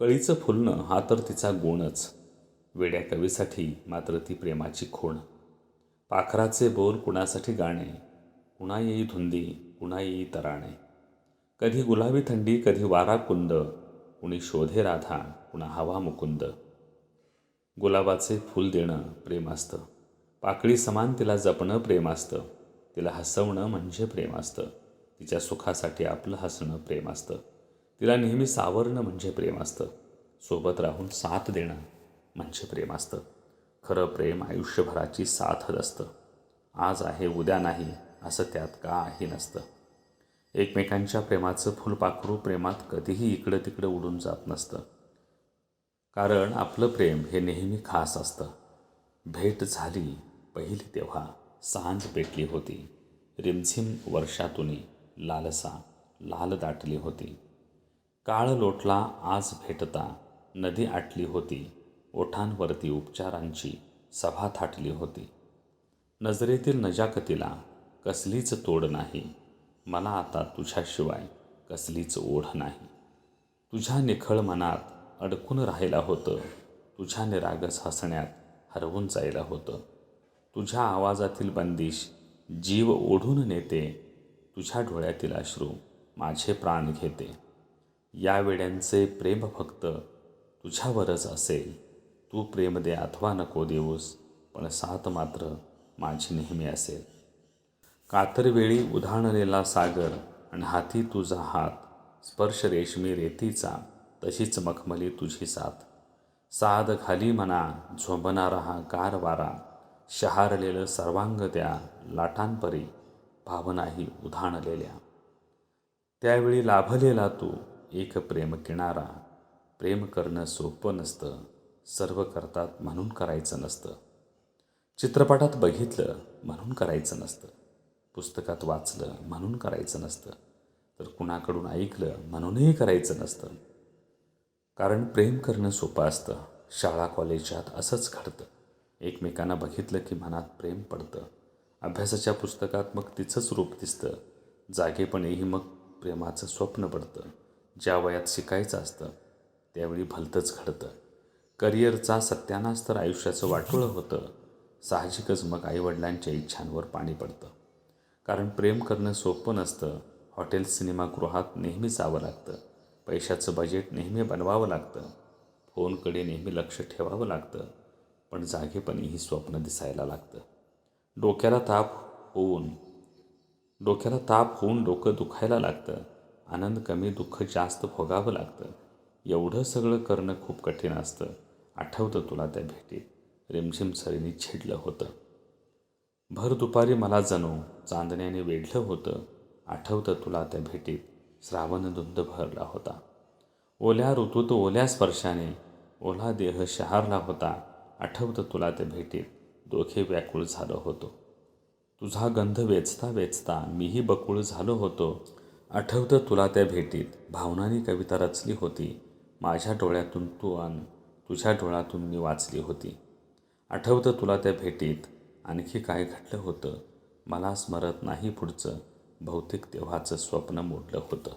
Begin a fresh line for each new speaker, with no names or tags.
कळीचं फुलणं हा तर तिचा गुणच. वेड्या कवीसाठी मात्र ती प्रेमाची खूण. पाखराचे बोल कुणासाठी गाणे? कुणा येई धुंदी कुणा येई तराणे? कधी गुलाबी थंडी कधी वारा कुंद. कुणी शोधे राधा कुणा हवा मुकुंद. गुलाबाचे फूल देणं प्रेम असतं पाकळी समान तिला जपणं प्रेम असतं तिला हसवणं म्हणजे प्रेम असतं तिच्या सुखासाठी आपलं हसणं प्रेम असतं तिला नेहमी सावरणं म्हणजे प्रेम असतं. सोबत राहून साथ देणं म्हणजे प्रेम असतं. खरं प्रेम आयुष्यभराची साथच असतं. आज आहे उद्या नाही असं त्यात काही नसतं. एकमेकांच्या प्रेमाचं फुलपाखरू प्रेमात कधीही इकडं तिकडं उडून जात नसतं. कारण आपलं प्रेम हे नेहमी खास असतं. भेट झाली पहिली तेव्हा सांज पेटली होती. रिमझिम वर्षातून लालसा लाल दाटली होती. काळ लोटला आज भेटता. नदी आटली होती. ओठांवरती उपचारांची सभा थाटली होती. नजरेतील नजाकतीला कसलीच तोड नाही. मला आता तुझ्याशिवाय कसलीच ओढ नाही. तुझ्या निखळ मनात अडकून राहिला होतं. तुझ्या निरागस हसण्यात हरवून जायला होतं. तुझ्या आवाजातील बंदिश जीव ओढून नेते. तुझ्या डोळ्यातील अश्रू माझे प्राण घेते. या वेड्यांचे प्रेम फक्त तुझ्यावरच असेल. तू प्रेम दे अथवा नको देऊस पण साथ मात्र माझी नेहमी असेल. कातरवेळी उधाणलेला सागर आणि हाती तुझा हात स्पर्श रेशमी रेतीचा तशीच मखमली तुझी साथ. साध खाली मना झोंबणारा हा गार वारा शहारलेलं सर्वांग त्या लाटांपरी भावनाही उधाणलेल्या. त्यावेळी लाभलेला तू एक प्रेम किनारा प्रेम करणं सोपं नसतं. सर्व करतात म्हणून करायचं नसतं. चित्रपटात बघितलं म्हणून करायचं नसतं. पुस्तकात वाचलं म्हणून करायचं नसतं. तर कुणाकडून ऐकलं म्हणूनही करायचं नसतं. कारण प्रेम करणं सोपं असतं. शाळा कॉलेजात असंच घडतं. एकमेकांना बघितलं की मनात प्रेम पडतं. अभ्यासाच्या पुस्तकात मग तिचंच रूप दिसतं. जागेपणेही मग प्रेमाचं स्वप्न पडतं. ज्या वयात शिकायचं असतं त्यावेळी भलतंच घडतं. करिअरचा सत्यानाश तर आयुष्याचं वाटोळं होतं. साहजिकच मग आईवडिलांच्या इच्छांवर पाणी पडतं. कारण प्रेम करणं सोपं नसतं. हॉटेल सिनेमागृहात नेहमी जावं लागतं. पैशाचं बजेट नेहमी बनवावं लागतं. फोनकडे नेहमी लक्ष ठेवावं लागतं. पण जागेपणीही स्वप्न दिसायला लागतं. डोक्याला ताप होऊन डोक्याला ताप होऊन डोकं दुखायला लागतं. आनंद कमी दुःख जास्त भोगावं लागतं. एवढं सगळं करणं खूप कठीण असतं. आठवतं तुला त्या भेटीत. रिमझिम सरीने छेडलं होतं. भर दुपारी मला जणू चांदण्याने वेढलं होतं. आठवतं तुला त्या भेटीत. श्रावण धुंद भरला होता. ओल्या ऋतूत ओल्या स्पर्शाने. ओला देह शहारला होता. आठवतं तुला त्या भेटीत. दोघे व्याकुळ झालो होतो. तुझा गंध वेचता वेचता मीही बकुळ झालो होतो. आठवतं तुला त्या भेटीत. भावनानी कविता रचली होती. माझ्या डोळ्यातून तू अन तुझ्या डोळ्यातून मी वाचली होती. आठवतं तुला त्या भेटीत. आणखी काय घडलं होतं? मला स्मरत नाही पुढचं. बहुतेक तेव्हाचं स्वप्न मोडलं होतं.